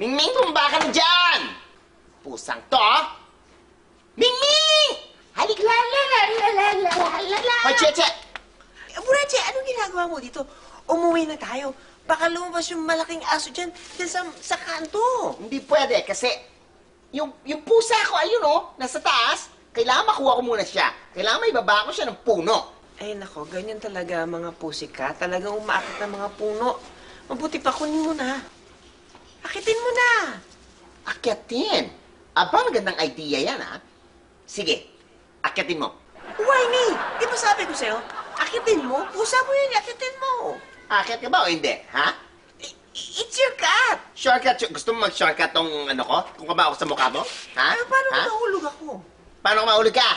Mingming, tumba ka na dyan! Pusang to! Mingming! Halik la la la la la la la la Hoy, Cheche! Eh, Burache, anong ginagawa mo dito? Umuwi na tayo. Baka lumabas yung malaking aso dyan, dyan sa, sa kanto. Hindi pwede kasi yung, yung pusa ko, ayun oh, nasa taas. Kailangan makuha ko muna siya. Kailangan may baba ko siya ng puno. Ay nako, ganyan talaga ang mga pusika. Talagang umaakit ng mga puno. Mabuti pa kunin mo na. Akitin mo na. Akyatin. Aba, magandang idea yan, ha? Sige, akyatin mo. Why me? Di ba sabi ko sa'yo? Akitin mo? Pusa mo yun, akitin mo. Akyat ka ba o hindi, ha? I- It's your cat. Shortcut, gusto mo mag-shortcut tong ano ko? Kung kaba ako sa mukha mo? Ha? Ay, paano ha? nahulog ako? Paano ka mahulog ka?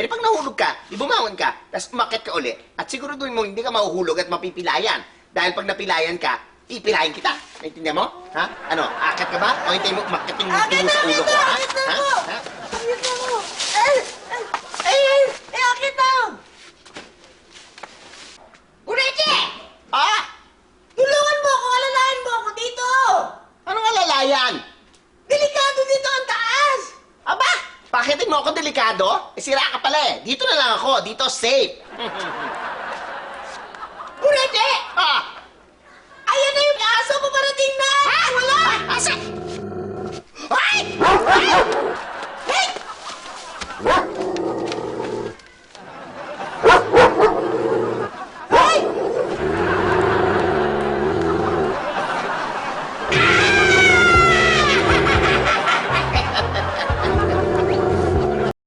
Eh, pag nahulog ka, di bumangon ka, tapos umakit ka uli, at siguraduhin mo hindi ka mahuhulog at mapipilayan. Dahil pag napilayan ka, pipilayan kita. Naintindihan mo? Ha? Ano, akit ka ba? O hintayin mo umakit yung na, sa ulo ko, ha? akit na Ha? na mo. Ay, ay, ay, ay, ay, akit na. Ureche! Ah! Tulungan mo ako, alalayan mo ako dito. Anong alalayan? Delikado dito ang taas. Aba! Pakitin mo ako delikado? Eh, sira ka pala eh. Dito na lang ako. Dito safe. Brasil!